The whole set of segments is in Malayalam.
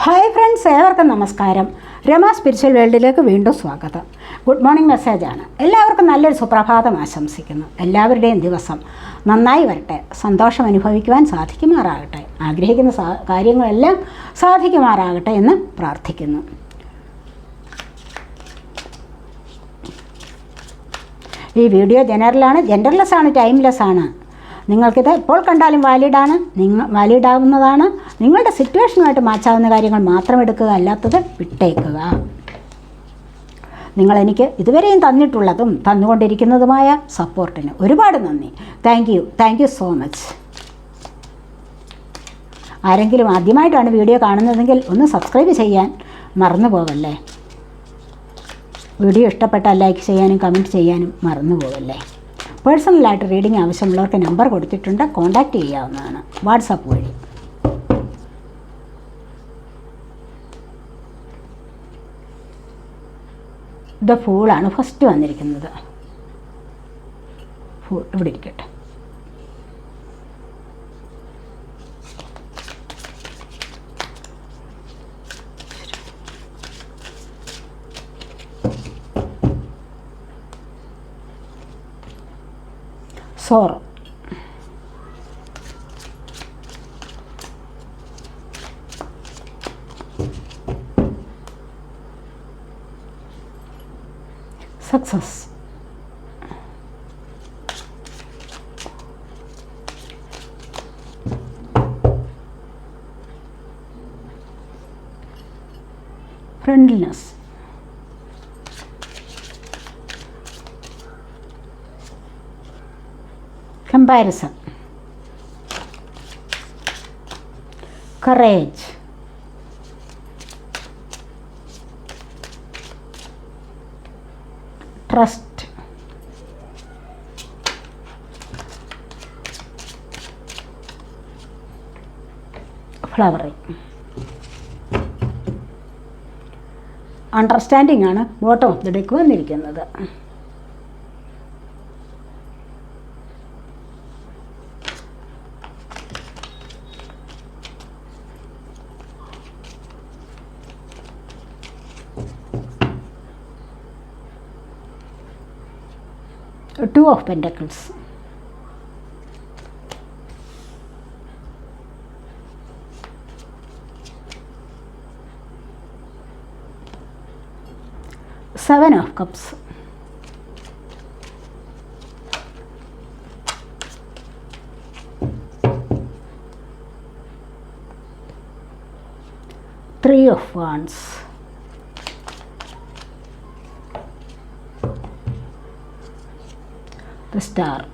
ഹായ് ഫ്രണ്ട്സ് ഏവർക്കും നമസ്കാരം. രമ സ്പിരിച്വൽ വേൾഡിലേക്ക് വീണ്ടും സ്വാഗതം. ഗുഡ് മോർണിംഗ് മെസ്സേജാണ് എല്ലാവർക്കും നല്ലൊരു സുപ്രഭാതം ആശംസിക്കുന്നു. എല്ലാവരുടെയും ദിവസം നന്നായി വരട്ടെ. സന്തോഷം അനുഭവിക്കുവാൻ സാധിക്കുമാറാകട്ടെ. ആഗ്രഹിക്കുന്ന കാര്യങ്ങളെല്ലാം സാധിക്കുമാറാകട്ടെ എന്ന് പ്രാർത്ഥിക്കുന്നു. ഈ വീഡിയോ ജനറലാണ് ജെൻഡർലെസ് ആണ് ടൈംലെസ് ആണ്. നിങ്ങൾക്കിത് എപ്പോൾ കണ്ടാലും വാലിഡാണ് നിങ്ങൾ വാലിഡാവുന്നതാണ് നിങ്ങളുടെ സിറ്റുവേഷനുമായിട്ട് മാച്ചാവുന്ന കാര്യങ്ങൾ മാത്രം എടുക്കുക അല്ലാത്തത് വിട്ടേക്കുക. നിങ്ങൾ എനിക്ക് ഇതുവരെയും തന്നിട്ടുള്ളതും തന്നുകൊണ്ടിരിക്കുന്നതുമായ സപ്പോർട്ടിന് ഒരുപാട് നന്ദി. Thank you thank you so much ആരെങ്കിലും ആദ്യമായിട്ടാണ് വീഡിയോ കാണുന്നതെങ്കിൽ ഒന്ന് സബ്സ്ക്രൈബ് ചെയ്യാൻ മറന്നു പോവല്ലേ വീഡിയോ ഇഷ്ടപ്പെട്ടാൽ ലൈക്ക് ചെയ്യാനും കമന്റ് ചെയ്യാനും മറന്നു പോവല്ലേ പേഴ്സണലായിട്ട് റീഡിംഗ് ആവശ്യമുള്ളവർക്ക് നമ്പർ കൊടുത്തിട്ടുണ്ട്. കോൺടാക്റ്റ് ചെയ്യാവുന്നതാണ്. വാട്സാപ്പ് വഴി. ഇത് ഫൂളാണ് ഫസ്റ്റ് വന്നിരിക്കുന്നത്. ഫൂൾ ഇവിടെ ഇരിക്കട്ടെ. Sorrow success friendliness comparison courage trust flowering understanding ആണ് ബോട്ടം ഓഫ് ദി ഡെക്ക് വന്നിരിക്കുന്നത് two of pentacles. Seven of cups. Three of wands the star.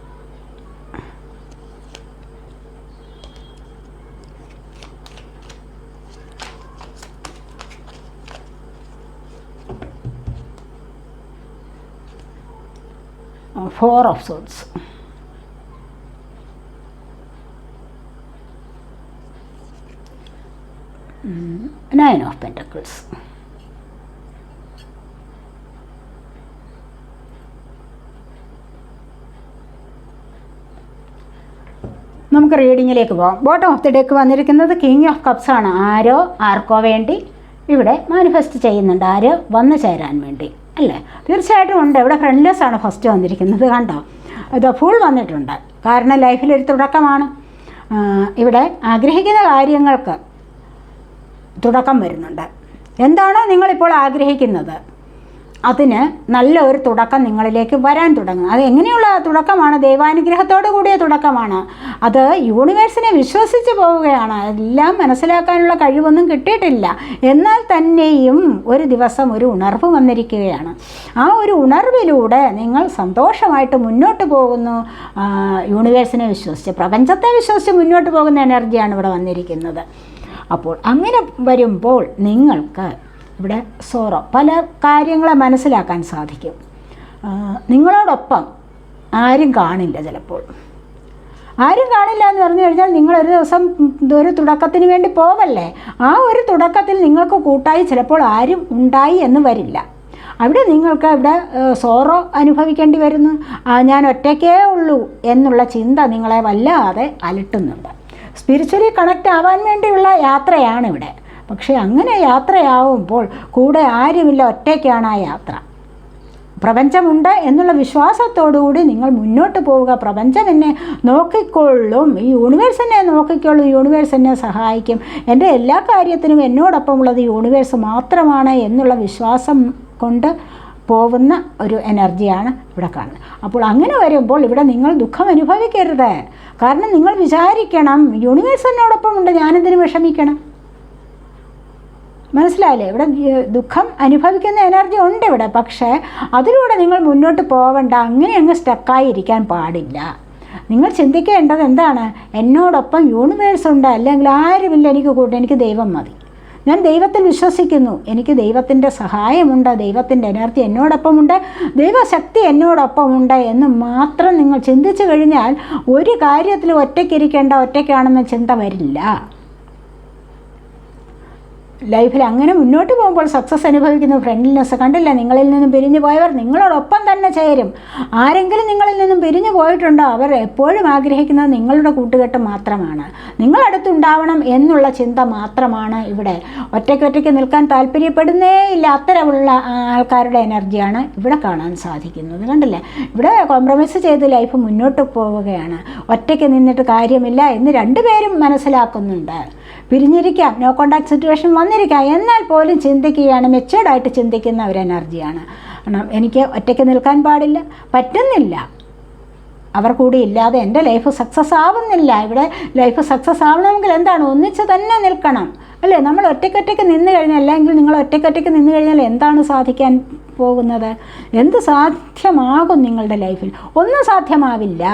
Uh, Four of Swords. Mm, Nine of Pentacles. നമുക്ക് റീഡിങ്ങിലേക്ക് പോകാം ബോട്ടം ഓഫ് ദി ഡെക്ക് വന്നിരിക്കുന്നത് കിങ് ഓഫ് കപ്സ് ആണ്. ആരോ ആർക്കോ വേണ്ടി ഇവിടെ മാനിഫെസ്റ്റ് ചെയ്യുന്നുണ്ട്. ആര്? വന്നു ചേരാൻ വേണ്ടി. അല്ലേ? തീർച്ചയായിട്ടും ഉണ്ട്. ഇവിടെ ഫ്രണ്ട്ലെസ് ആണ് ഫസ്റ്റ് വന്നിരിക്കുന്നത്. കണ്ടോ? ഇത് ഫുൾ വന്നിട്ടുണ്ട്. കാരണം ലൈഫിലൊരു തുടക്കമാണ്. ഇവിടെ ആഗ്രഹിക്കുന്ന കാര്യങ്ങൾക്ക് തുടക്കം വരുന്നുണ്ട്. എന്താണോ നിങ്ങളിപ്പോൾ ആഗ്രഹിക്കുന്നത്? അതിന് നല്ല ഒരു തുടക്കം നിങ്ങളിലേക്ക് വരാൻ തുടങ്ങും. അത് എങ്ങനെയുള്ള തുടക്കമാണ്? ദൈവാനുഗ്രഹത്തോടു കൂടിയ തുടക്കമാണ്. അത് യൂണിവേഴ്സിനെ വിശ്വസിച്ച് പോവുകയാണ്. എല്ലാം മനസ്സിലാക്കാനുള്ള കഴിവൊന്നും കിട്ടിയിട്ടില്ല. എന്നാൽ തന്നെയും ഒരു ദിവസം ഒരു ഉണർവ് വന്നിരിക്കുകയാണ്. ആ ഒരു ഉണർവിലൂടെ നിങ്ങൾ സന്തോഷമായിട്ട് മുന്നോട്ട് പോകുന്നു. യൂണിവേഴ്സിനെ വിശ്വസിച്ച് പ്രപഞ്ചത്തെ വിശ്വസിച്ച് മുന്നോട്ട് പോകുന്ന എനർജിയാണ് ഇവിടെ വന്നിരിക്കുന്നത്. അപ്പോൾ അങ്ങനെ വരുമ്പോൾ നിങ്ങൾക്ക് ഇവിടെ സോറോ. പല കാര്യങ്ങളെ മനസ്സിലാക്കാൻ സാധിക്കും. നിങ്ങളോടൊപ്പം ആരും കാണില്ല ചിലപ്പോൾ. ആരും കാണില്ല എന്ന് പറഞ്ഞു കഴിഞ്ഞാൽ നിങ്ങളൊരു ദിവസം ഒരു തുടക്കത്തിന് വേണ്ടി പോവല്ലേ? ആ ഒരു തുടക്കത്തിൽ നിങ്ങൾക്ക് കൂട്ടായി ചിലപ്പോൾ ആരും ഉണ്ടായി എന്ന് വരില്ല. അവിടെ നിങ്ങൾക്ക് ഇവിടെ സോറോ അനുഭവിക്കേണ്ടി വരുന്നു. ഞാൻ ഒറ്റയ്ക്കേ ഉള്ളൂ എന്നുള്ള ചിന്ത നിങ്ങളെ വല്ലാതെ അലട്ടുന്നുണ്ട്. സ്പിരിച്വലി കണക്റ്റ് ആവാൻ വേണ്ടിയുള്ള യാത്രയാണ് ഇവിടെ. പക്ഷേ അങ്ങനെ യാത്രയാവുമ്പോൾ കൂടെ ആരുമില്ല ഒറ്റയ്ക്കാണ് ആ യാത്ര. പ്രപഞ്ചമുണ്ട് എന്നുള്ള വിശ്വാസത്തോടുകൂടി നിങ്ങൾ മുന്നോട്ട് പോവുക. പ്രപഞ്ചം എന്നെ നോക്കിക്കൊള്ളും. ഈ യൂണിവേഴ്സ് എന്നെ നോക്കിക്കൊള്ളും. യൂണിവേഴ്സ് എന്നെ സഹായിക്കും. എന്റെ എല്ലാ കാര്യത്തിനും എന്നോടൊപ്പമുള്ളത് യൂണിവേഴ്സ് മാത്രമാണ് എന്നുള്ള വിശ്വാസം കൊണ്ട് പോകുന്ന ഒരു എനർജിയാണ് ഇവിടെ കാണുന്നത്. അപ്പോൾ അങ്ങനെ വരുമ്പോൾ ഇവിടെ നിങ്ങൾ ദുഃഖം അനുഭവിക്കരുത്. കാരണം നിങ്ങൾ വിചാരിക്കണം യൂണിവേഴ്സ് എന്നോടൊപ്പം ഉണ്ട് ഞാനെന്തിനു വിഷമിക്കണം? മനസ്സിലായില്ലേ? ഇവിടെ ദുഃഖം അനുഭവിക്കുന്ന എനർജി ഉണ്ട് ഇവിടെ. പക്ഷേ അതിലൂടെ നിങ്ങൾ മുന്നോട്ട് പോവണ്ട. അങ്ങനെ അങ്ങ് സ്റ്റക്കായിരിക്കാൻ പാടില്ല. നിങ്ങൾ ചിന്തിക്കേണ്ടത് എന്താണ്? എന്നോടൊപ്പം യൂണിവേഴ്സ് ഉണ്ട്. അല്ലെങ്കിൽ ആരുമില്ല എനിക്ക് കൂട്ട് എനിക്ക് ദൈവം മതി. ഞാൻ ദൈവത്തിൽ വിശ്വസിക്കുന്നു. എനിക്ക് ദൈവത്തിന്റെ സഹായമുണ്ട്. ദൈവത്തിന്റെ എനർജി എന്നോടൊപ്പമുണ്ട് ദൈവശക്തി എന്നോടൊപ്പമുണ്ട് എന്ന് മാത്രം നിങ്ങൾ ചിന്തിച്ചു കഴിഞ്ഞാൽ ഒരു കാര്യത്തിൽ ഒറ്റയ്ക്കിരിക്കേണ്ട ഒറ്റയ്ക്കാണെന്ന ചിന്ത വരില്ല. ലൈഫിൽ അങ്ങനെ മുന്നോട്ട് പോകുമ്പോൾ സക്സസ് അനുഭവിക്കുന്ന ഫ്രണ്ട്ലിനെസ് കണ്ടില്ല. നിങ്ങളിൽ നിന്നും പിരിഞ്ഞു പോയവർ നിങ്ങളോടൊപ്പം തന്നെ ചേരും. ആരെങ്കിലും നിങ്ങളിൽ നിന്നും പിരിഞ്ഞു പോയിട്ടുണ്ടോ? അവർ എപ്പോഴും ആഗ്രഹിക്കുന്നത് നിങ്ങളുടെ കൂട്ടുകെട്ട് മാത്രമാണ്. നിങ്ങളടുത്തുണ്ടാവണം എന്നുള്ള ചിന്ത മാത്രമാണ് ഇവിടെ. ഒറ്റയ്ക്കൊറ്റയ്ക്ക് നിൽക്കാൻ താല്പര്യപ്പെടുന്നേ ഇല്ല. അത്തരമുള്ള ആൾക്കാരുടെ എനർജിയാണ് ഇവിടെ കാണാൻ സാധിക്കുന്നത്. കണ്ടില്ലേ? ഇവിടെ കോംപ്രമൈസ് ചെയ്ത് ലൈഫ് മുന്നോട്ട് പോവുകയാണ്. ഒറ്റയ്ക്ക് നിന്നിട്ട് കാര്യമില്ല എന്ന് രണ്ടുപേരും മനസ്സിലാക്കുന്നുണ്ട്. പിരിഞ്ഞിരിക്കാം. നോ കോണ്ടാക്ട് സിറ്റുവേഷൻ വന്നിരിക്കാം. എന്നാൽ പോലും ചിന്തിക്കുകയാണ്. മെച്ചേർഡായിട്ട് ചിന്തിക്കുന്ന ഒരു എനർജിയാണ് എനിക്ക് ഒറ്റയ്ക്ക് നിൽക്കാൻ പാടില്ല. പറ്റുന്നില്ല. അവർ കൂടി ഇല്ലാതെ എന്റെ ലൈഫ് സക്സസ് ആവുന്നില്ല. ഇവിടെ ലൈഫ് സക്സസ് ആവണമെങ്കിൽ എന്താണ്? ഒന്നിച്ച് തന്നെ നിൽക്കണം. അല്ലേ? നമ്മൾ ഒറ്റയ്ക്കൊറ്റയ്ക്ക് നിന്ന് കഴിഞ്ഞാൽ അല്ലെങ്കിൽ നിങ്ങൾ ഒറ്റയ്ക്കൊറ്റയ്ക്ക് നിന്ന് കഴിഞ്ഞാൽ എന്താണ് സാധിക്കാൻ പോകുന്നത്? എന്ത് സാധ്യമാകും നിങ്ങളുടെ ലൈഫിൽ ഒന്നും സാധ്യമാവില്ല.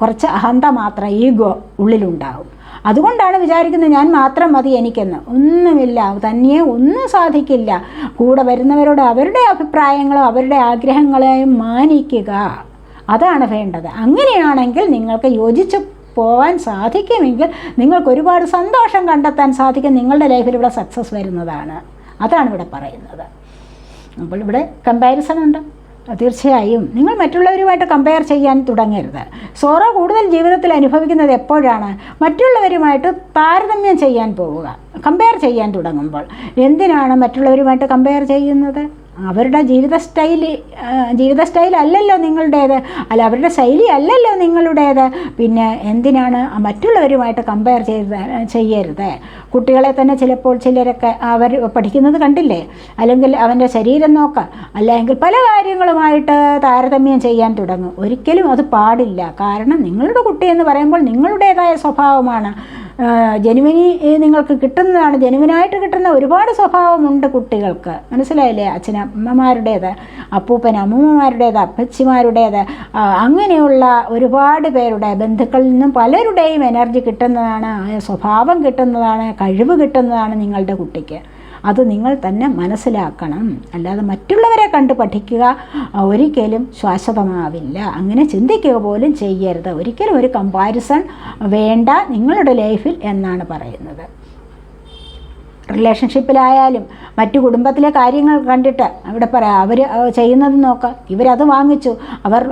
കുറച്ച് അഹന്ത മാത്രം ഈഗോ ഉള്ളിലുണ്ടാവും. അതുകൊണ്ടാണ് വിചാരിക്കുന്നത് ഞാൻ മാത്രം മതി എനിക്കെന്ന്. ഒന്നുമില്ല. തന്നെ ഒന്നും സാധിക്കില്ല. കൂടെ വരുന്നവരോട് അവരുടെ അഭിപ്രായങ്ങളും അവരുടെ ആഗ്രഹങ്ങളെയും മാനിക്കുക. അതാണ് വേണ്ടത്. അങ്ങനെയാണെങ്കിൽ നിങ്ങൾക്ക് യോജിച്ച് പോകാൻ സാധിക്കുമെങ്കിൽ നിങ്ങൾക്ക് ഒരുപാട് സന്തോഷം കണ്ടെത്താൻ സാധിക്കും. നിങ്ങളുടെ ലൈഫിൽ ഇവിടെ സക്സസ് വരുന്നതാണ്. അതാണ് ഇവിടെ പറയുന്നത്. അപ്പോൾ ഇവിടെ കമ്പാരിസൺ ഉണ്ട്. തീർച്ചയായും. നിങ്ങൾ മറ്റുള്ളവരുമായിട്ട് കമ്പയർ ചെയ്യാൻ തുടങ്ങരുത്. സോറോ കൂടുതൽ ജീവിതത്തിൽ അനുഭവിക്കുന്നത് എപ്പോഴാണ്? മറ്റുള്ളവരുമായിട്ട് താരതമ്യം ചെയ്യാൻ പോവുക. കമ്പയർ ചെയ്യാൻ തുടങ്ങുമ്പോൾ. എന്തിനാണ് മറ്റുള്ളവരുമായിട്ട് കമ്പയർ ചെയ്യുന്നത്? അവരുടെ ജീവിത സ്റ്റൈൽ ജീവിത സ്റ്റൈൽ അല്ലല്ലോ നിങ്ങളുടേത്. അല്ല അവരുടെ ശൈലി അല്ലല്ലോ നിങ്ങളുടേത്. പിന്നെ എന്തിനാണ് മറ്റുള്ളവരുമായിട്ട് കമ്പയർ ചെയ്ത് ചെയ്യരുത്? കുട്ടികളെ തന്നെ ചിലപ്പോൾ ചിലരൊക്കെ അവർ പഠിക്കുന്നത് കണ്ടില്ലേ? അല്ലെങ്കിൽ അവന്റെ ശരീരം നോക്കുക അല്ലെങ്കിൽ പല കാര്യങ്ങളുമായിട്ട് താരതമ്യം ചെയ്യാൻ തുടങ്ങും. ഒരിക്കലും അത് പാടില്ല. കാരണം നിങ്ങളുടെ കുട്ടി എന്ന് പറയുമ്പോൾ നിങ്ങളുടേതായ സ്വഭാവമാണ്. ജനുവിനി നിങ്ങൾക്ക് കിട്ടുന്നതാണ് ജനുവിനായിട്ട് കിട്ടുന്ന ഒരുപാട് സ്വഭാവമുണ്ട് കുട്ടികൾക്ക്. മനസ്സിലായില്ലേ? അച്ഛനമ്മമാരുടേത് അപ്പൂപ്പൻ അമ്മൂമ്മമാരുടേത് അപ്പച്ചിമാരുടേത് അങ്ങനെയുള്ള ഒരുപാട് പേരുടെ ബന്ധുക്കളിൽ നിന്നും പലരുടെയും എനർജി കിട്ടുന്നതാണ് സ്വഭാവം കിട്ടുന്നതാണ് കഴിവ് കിട്ടുന്നതാണ് നിങ്ങളുടെ കുട്ടിക്ക്. അത് നിങ്ങൾ തന്നെ മനസ്സിലാക്കണം. അല്ലാതെ മറ്റുള്ളവരെ കണ്ട് പഠിക്കുക ഒരിക്കലും ശാശ്വതമാവില്ല. അങ്ങനെ ചിന്തിക്കുക പോലും ചെയ്യരുത്. ഒരിക്കലും ഒരു കമ്പാരിസൺ വേണ്ട നിങ്ങളുടെ ലൈഫിൽ എന്നാണ് പറയുന്നത്. റിലേഷൻഷിപ്പിലായാലും മറ്റു കുടുംബത്തിലെ കാര്യങ്ങൾ കണ്ടിട്ട് ഇവിടെ പറയാം അവർ ചെയ്യുന്നത് നോക്കുക ഇവരത് വാങ്ങിച്ചു. അവർ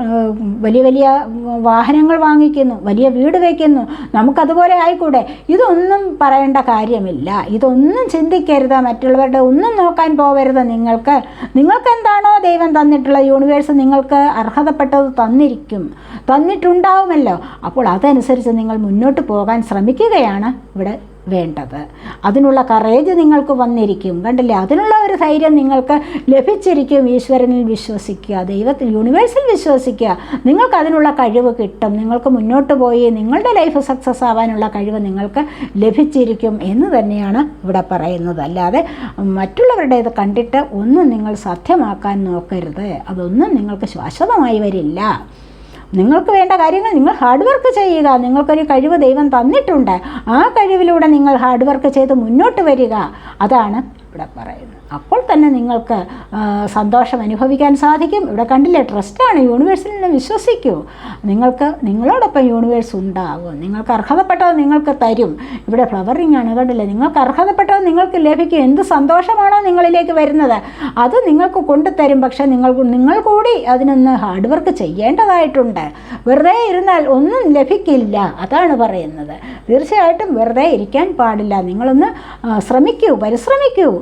വലിയ വലിയ വാഹനങ്ങൾ വാങ്ങിക്കുന്നു വലിയ വീട് വയ്ക്കുന്നു നമുക്കതുപോലെ ആയിക്കൂടെ? ഇതൊന്നും പറയേണ്ട കാര്യമില്ല. ഇതൊന്നും ചിന്തിക്കരുത്. മറ്റുള്ളവരുടെ ഒന്നും നോക്കാൻ പോകരുത് നിങ്ങൾക്ക് നിങ്ങൾക്ക് എന്താണോ ദൈവം തന്നിട്ടുള്ള യൂണിവേഴ്സ് നിങ്ങൾക്ക് അർഹതപ്പെട്ടത് തന്നിരിക്കും. തന്നിട്ടുണ്ടാവുമല്ലോ. അപ്പോൾ അതനുസരിച്ച് നിങ്ങൾ മുന്നോട്ട് പോകാൻ ശ്രമിക്കുകയാണ് ഇവിടെ വേണ്ടത്. അതിനുള്ള കറേജ് നിങ്ങൾക്ക് വന്നിരിക്കും. കണ്ടില്ലേ? അതിനുള്ള ഒരു ധൈര്യം നിങ്ങൾക്ക് ലഭിച്ചിരിക്കും ഈശ്വരനിൽ വിശ്വസിക്കുക ദൈവത്തിൽ യൂണിവേഴ്സിൽ വിശ്വസിക്കുക. നിങ്ങൾക്ക് അതിനുള്ള കഴിവ് കിട്ടും. നിങ്ങൾക്ക് മുന്നോട്ട് പോയി നിങ്ങളുടെ ലൈഫ് സക്സസ് ആവാനുള്ള കഴിവ് നിങ്ങൾക്ക് ലഭിച്ചിരിക്കും എന്ന് തന്നെയാണ് ഇവിടെ പറയുന്നത്. അല്ലാതെ മറ്റുള്ളവരുടെ ഇത് കണ്ടിട്ട് ഒന്നും നിങ്ങൾ സാധ്യമാക്കാൻ നോക്കരുത്. അതൊന്നും നിങ്ങൾക്ക് ശാശ്വതമായി വരില്ല. നിങ്ങൾക്ക് വേണ്ട കാര്യങ്ങൾ നിങ്ങൾ ഹാർഡ് വർക്ക് ചെയ്യുക. നിങ്ങൾക്കൊരു കഴിവ് ദൈവം തന്നിട്ടുണ്ട്. ആ കഴിവിലൂടെ നിങ്ങൾ ഹാർഡ് വർക്ക് ചെയ്ത് മുന്നോട്ട് വരിക. അതാണ് ഇവിടെ പറയുന്നത് അപ്പോൾ തന്നെ നിങ്ങൾക്ക് സന്തോഷം അനുഭവിക്കാൻ സാധിക്കും. ഇവിടെ കണ്ടില്ലേ ട്രസ്റ്റാണ് യൂണിവേഴ്സിൽ നിന്ന് വിശ്വസിക്കൂ. നിങ്ങൾക്ക് നിങ്ങളോടൊപ്പം യൂണിവേഴ്സ് ഉണ്ടാകും നിങ്ങൾക്ക് അർഹതപ്പെട്ടത് നിങ്ങൾക്ക് തരും. ഇവിടെ ഫ്ലവറിംഗ് ആണ് കണ്ടില്ലേ? നിങ്ങൾക്ക് അർഹതപ്പെട്ടത് നിങ്ങൾക്ക് ലഭിക്കും. എന്ത് സന്തോഷമാണോ നിങ്ങളിലേക്ക് വരുന്നത്. അത് നിങ്ങൾക്ക് കൊണ്ടുതരും. പക്ഷേ നിങ്ങൾ നിങ്ങൾ കൂടി അതിനൊന്ന് ഹാർഡ് വർക്ക് ചെയ്യേണ്ടതായിട്ടുണ്ട്. വെറുതെ ഇരുന്നാൽ ഒന്നും ലഭിക്കില്ല. അതാണ് പറയുന്നത്. തീർച്ചയായിട്ടും വെറുതെ ഇരിക്കാൻ പാടില്ല. നിങ്ങളൊന്ന് ശ്രമിക്കൂ പരിശ്രമിക്കൂ.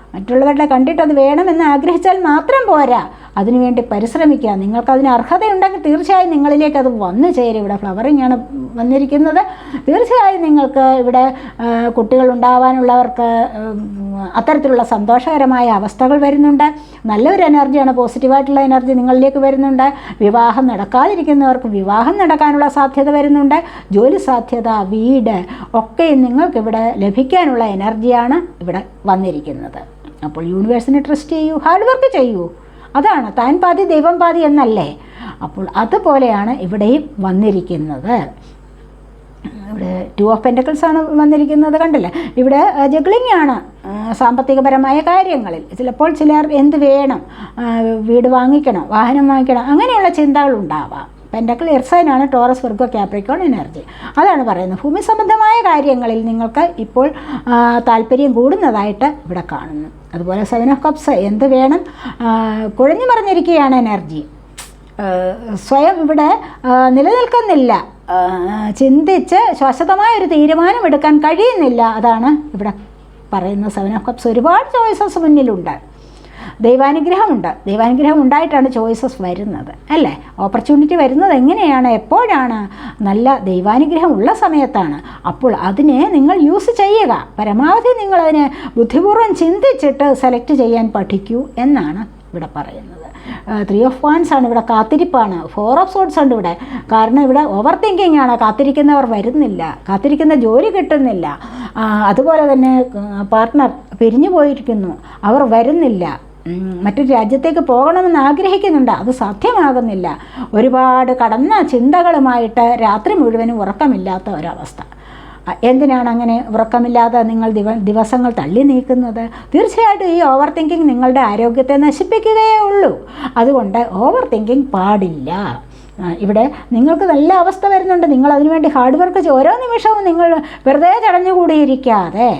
മറ്റുള്ളവരുടെ കണ്ടിട്ട് അത് വേണമെന്ന് ആഗ്രഹിച്ചാൽ മാത്രം പോരാ. അതിനുവേണ്ടി പരിശ്രമിക്കുക. നിങ്ങൾക്കതിന് അർഹതയുണ്ടെങ്കിൽ തീർച്ചയായും നിങ്ങളിലേക്ക് അത് വന്നു ചേരും. ഇവിടെ ഫ്ലവറിംഗ് ആണ് വന്നിരിക്കുന്നത്. തീർച്ചയായും നിങ്ങൾക്ക് ഇവിടെ കുട്ടികൾ ഉണ്ടാവാനുള്ളവർക്ക് അത്തരത്തിലുള്ള സന്തോഷകരമായ അവസ്ഥകൾ വരുന്നുണ്ട്. നല്ലൊരു എനർജിയാണ് പോസിറ്റീവായിട്ടുള്ള എനർജി നിങ്ങളിലേക്ക് വരുന്നുണ്ട്. വിവാഹം നടക്കാതിരിക്കുന്നവർക്ക് വിവാഹം നടക്കാനുള്ള സാധ്യത വരുന്നുണ്ട്. ജോലി സാധ്യത വീട് ഒക്കെ നിങ്ങൾക്കിവിടെ ലഭിക്കാനുള്ള എനർജിയാണ് ഇവിടെ വന്നിരിക്കുന്നത്. അപ്പോൾ യൂണിവേഴ്സിനെ ട്രസ്റ്റ് ചെയ്യൂ ഹാർഡ് വർക്ക് ചെയ്യൂ. അതാണ് താൻ പാതി ദൈവം പാതി എന്നല്ലേ? അപ്പോൾ അതുപോലെയാണ് ഇവിടെയും വന്നിരിക്കുന്നത്. ഇവിടെ ടു ഓഫ് പെന്റക്കിൾസ് ആണ് വന്നിരിക്കുന്നത് കണ്ടില്ല? ഇവിടെ ജഗ്ലിംഗ് ആണ് സാമ്പത്തികപരമായ കാര്യങ്ങളിൽ. ചിലപ്പോൾ ചിലർ എന്ത് വേണം? വീട് വാങ്ങിക്കണം വാഹനം വാങ്ങിക്കണം അങ്ങനെയുള്ള ചിന്തകൾ ഉണ്ടാവാം പെന്റക്കിൾ എർസൈനാണ് ടോറസ് വർഗോ ക്യാപ്രിക്കോൺ എനർജി അതാണ് പറയുന്നത്. ഭൂമി സംബന്ധമായ കാര്യങ്ങളിൽ നിങ്ങൾക്ക് ഇപ്പോൾ താല്പര്യം കൂടുന്നതായിട്ട് ഇവിടെ കാണുന്നു. അതുപോലെ സെവൻ ഓഫ് കപ്സ് എന്ത് വേണം? കുഴഞ്ഞു മറിഞ്ഞിരിക്കുകയാണ് എനർജി സ്വയം ഇവിടെ നിലനിൽക്കുന്നില്ല. ചിന്തിച്ച് ശാശ്വതമായ ഒരു തീരുമാനം എടുക്കാൻ കഴിയുന്നില്ല. അതാണ് ഇവിടെ പറയുന്ന സെവൻ ഓഫ് കപ്സ് ഒരുപാട് ചോയ്സസ് മുന്നിലുണ്ട്. ദൈവാനുഗ്രഹമുണ്ട്. ദൈവാനുഗ്രഹം ഉണ്ടായിട്ടാണ് ചോയ്സസ് വരുന്നത് അല്ലേ? ഓപ്പർച്യൂണിറ്റി വരുന്നത് എങ്ങനെയാണ്? എപ്പോഴാണ്? നല്ല ദൈവാനുഗ്രഹം ഉള്ള സമയത്താണ്. അപ്പോൾ അതിനെ നിങ്ങൾ യൂസ് ചെയ്യുക. പരമാവധി നിങ്ങളതിനെ ബുദ്ധിപൂർവം ചിന്തിച്ചിട്ട് സെലക്ട് ചെയ്യാൻ പഠിക്കൂ എന്നാണ് ഇവിടെ പറയുന്നത്. ത്രീ ഓഫ് വാൻസ് ആണ് ഇവിടെ കാത്തിരിപ്പാണ്. ഫോർ ഓഫ് സോട്ട്സ് ഉണ്ട് ഇവിടെ. കാരണം ഇവിടെ ഓവർ തിങ്കിങ് ആണ്. കാത്തിരിക്കുന്നവർ വരുന്നില്ല. കാത്തിരിക്കുന്ന ജോലി കിട്ടുന്നില്ല. അതുപോലെ തന്നെ പാർട്ട്ണർ പിരിഞ്ഞു പോയിരിക്കുന്നു. അവർ വരുന്നില്ല. മറ്റൊരു രാജ്യത്തേക്ക് പോകണമെന്ന് ആഗ്രഹിക്കുന്നുണ്ട്. അത് സാധ്യമാകുന്നില്ല. ഒരുപാട് കടന്ന ചിന്തകളുമായിട്ട് രാത്രി മുഴുവനും ഉറക്കമില്ലാത്ത ഒരവസ്ഥ. എന്തിനാണ് അങ്ങനെ ഉറക്കമില്ലാതെ നിങ്ങൾ ദിവ ദിവസങ്ങൾ തള്ളി നീക്കുന്നത്? തീർച്ചയായിട്ടും ഈ ഓവർ തിങ്കിങ് നിങ്ങളുടെ ആരോഗ്യത്തെ നശിപ്പിക്കുകയേ ഉള്ളൂ. അതുകൊണ്ട് ഓവർ തിങ്കിങ് പാടില്ല ഇവിടെ നിങ്ങൾക്ക് നല്ല അവസ്ഥ വരുന്നുണ്ട്. നിങ്ങൾ അതിനുവേണ്ടി ഹാർഡ് വർക്ക് ഓരോ നിമിഷവും നിങ്ങൾ വെറുതെ ചടഞ്ഞുകൂടിയിരിക്കാതെ.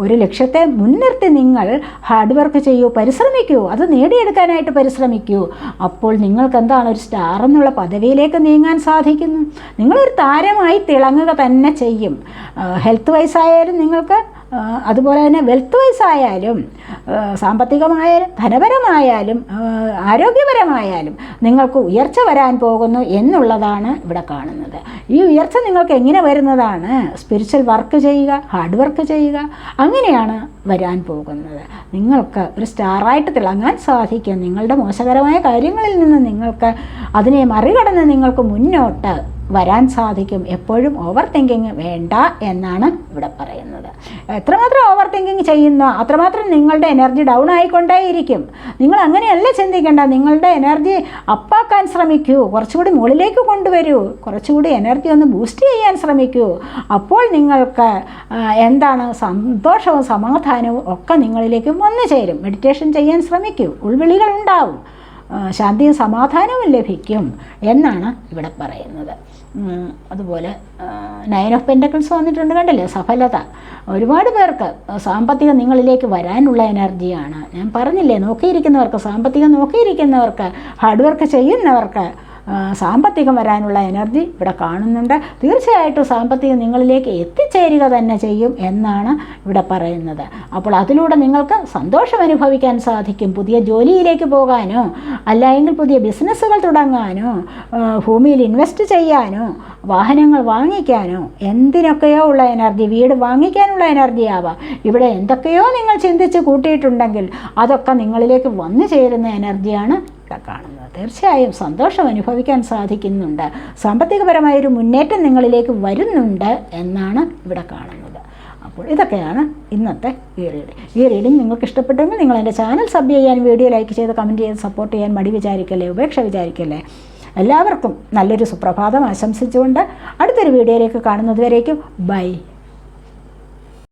ഒരു ലക്ഷ്യത്തെ മുൻനിർത്തി നിങ്ങൾ ഹാർഡ് വർക്ക് ചെയ്യൂ പരിശ്രമിക്കൂ. അത് നേടിയെടുക്കാനായിട്ട് പരിശ്രമിക്കൂ. അപ്പോൾ നിങ്ങൾക്ക് എന്താണ് ഒരു സ്റ്റാർ എന്നുള്ള പദവിയിലേക്ക് നീങ്ങാൻ സാധിക്കുന്നു? നിങ്ങളൊരു താരമായി തിളങ്ങുക തന്നെ ചെയ്യും. ഹെൽത്ത് വൈസായാലും നിങ്ങൾക്ക് അതുപോലെ തന്നെ വെൽത്ത് വൈസ് ആയാലും സാമ്പത്തികമായാലും ധനപരമായാലും ആരോഗ്യപരമായാലും നിങ്ങൾക്ക് ഉയർച്ച വരാൻ പോകുന്നു എന്നുള്ളതാണ് ഇവിടെ കാണുന്നത്. ഈ ഉയർച്ച നിങ്ങൾക്ക് എങ്ങനെ വരുന്നതാണ്? സ്പിരിച്വൽ വർക്ക് ചെയ്യുക ഹാർഡ് വർക്ക് ചെയ്യുക അങ്ങനെയാണ് വരാൻ പോകുന്നത്. നിങ്ങൾക്ക് ഒരു സ്റ്റാറായിട്ട് തിളങ്ങാൻ സാധിക്കും. നിങ്ങളുടെ മോശകരമായ കാര്യങ്ങളിൽ നിന്ന് നിങ്ങൾക്ക് അതിനെ മറികടന്ന് നിങ്ങൾക്ക് മുന്നോട്ട് വരാൻ സാധിക്കും. എപ്പോഴും ഓവർ തിങ്കിങ് വേണ്ട എന്നാണ് ഇവിടെ പറയുന്നത്. എത്രമാത്രം ഓവർ തിങ്കിങ് ചെയ്യുന്നോ അത്രമാത്രം നിങ്ങളുടെ എനർജി ഡൗൺ ആയിക്കൊണ്ടേയിരിക്കും. നിങ്ങൾ അങ്ങനെയല്ല ചിന്തിക്കേണ്ട. നിങ്ങളുടെ എനർജി അപ്പാക്കാൻ ശ്രമിക്കൂ. കുറച്ചുകൂടി മുകളിലേക്ക് കൊണ്ടുവരൂ. കുറച്ചുകൂടി എനർജി ഒന്ന് ബൂസ്റ്റ് ചെയ്യാൻ ശ്രമിക്കൂ. അപ്പോൾ നിങ്ങൾക്ക് എന്താണ് സന്തോഷവും സമാധാനവും ഒക്കെ നിങ്ങളിലേക്ക് വന്നു ചേരും. മെഡിറ്റേഷൻ ചെയ്യാൻ ശ്രമിക്കൂ. ഉൾവിളികൾ ഉണ്ടാവും. ശാന്തിയും സമാധാനവും ലഭിക്കും എന്നാണ് ഇവിടെ പറയുന്നത്. അതുപോലെ നയൻ ഓഫ് പെന്റക്കിൾസ് വന്നിട്ടുണ്ട് കണ്ടില്ലേ? സഫലത. ഒരുപാട് പേർക്ക് സാമ്പത്തികം നിങ്ങളിലേക്ക് വരാനുള്ള എനർജിയാണ്. ഞാൻ പറഞ്ഞില്ലേ നോക്കിയിരിക്കുന്നവർക്ക് സാമ്പത്തികം നോക്കിയിരിക്കുന്നവർക്ക് ഹാർഡ് വർക്ക് ചെയ്യുന്നവർക്ക് സാമ്പത്തികം വരാനുള്ള എനർജി ഇവിടെ കാണുന്നുണ്ട്. തീർച്ചയായിട്ടും സാമ്പത്തികം നിങ്ങളിലേക്ക് എത്തിച്ചേരുക തന്നെ ചെയ്യും എന്നാണ് ഇവിടെ പറയുന്നത്. അപ്പോൾ അതിലൂടെ നിങ്ങൾക്ക് സന്തോഷം അനുഭവിക്കാൻ സാധിക്കും. പുതിയ ജോലിയിലേക്ക് പോകാനോ അല്ലെങ്കിൽ പുതിയ ബിസിനസ്സുകൾ തുടങ്ങാനോ ഭൂമിയിൽ ഇൻവെസ്റ്റ് ചെയ്യാനോ വാഹനങ്ങൾ വാങ്ങിക്കാനോ എന്തിനൊക്കെയോ ഉള്ള എനർജി വീട് വാങ്ങിക്കാനുള്ള എനർജി ആവാം. ഇവിടെ എന്തൊക്കെയോ നിങ്ങൾ ചിന്തിച്ച് കൂട്ടിയിട്ടുണ്ടെങ്കിൽ അതൊക്കെ നിങ്ങളിലേക്ക് വന്നു ചേരുന്ന എനർജിയാണ് കാണുന്നത്. തീർച്ചയായും സന്തോഷം അനുഭവിക്കാൻ സാധിക്കുന്നുണ്ട്. സാമ്പത്തികപരമായൊരു മുന്നേറ്റം നിങ്ങളിലേക്ക് വരുന്നുണ്ട് എന്നാണ് ഇവിടെ കാണുന്നത്. അപ്പോൾ ഇതൊക്കെയാണ് ഇന്നത്തെ ഈ റീഡിങ്. ഈ റീഡിങ് നിങ്ങൾക്ക് ഇഷ്ടപ്പെട്ടെങ്കിൽ നിങ്ങൾ എന്റെ ചാനൽ സബ് ചെയ്യാൻ വീഡിയോ ലൈക്ക് ചെയ്ത് കമന്റ് ചെയ്ത് സപ്പോർട്ട് ചെയ്യാൻ മടി വിചാരിക്കല്ലേ ഉപേക്ഷ വിചാരിക്കല്ലേ? എല്ലാവർക്കും നല്ലൊരു സുപ്രഭാതം ആശംസിച്ചുകൊണ്ട് അടുത്തൊരു വീഡിയോയിലേക്ക് കാണുന്നതുവരേക്കും ബൈ.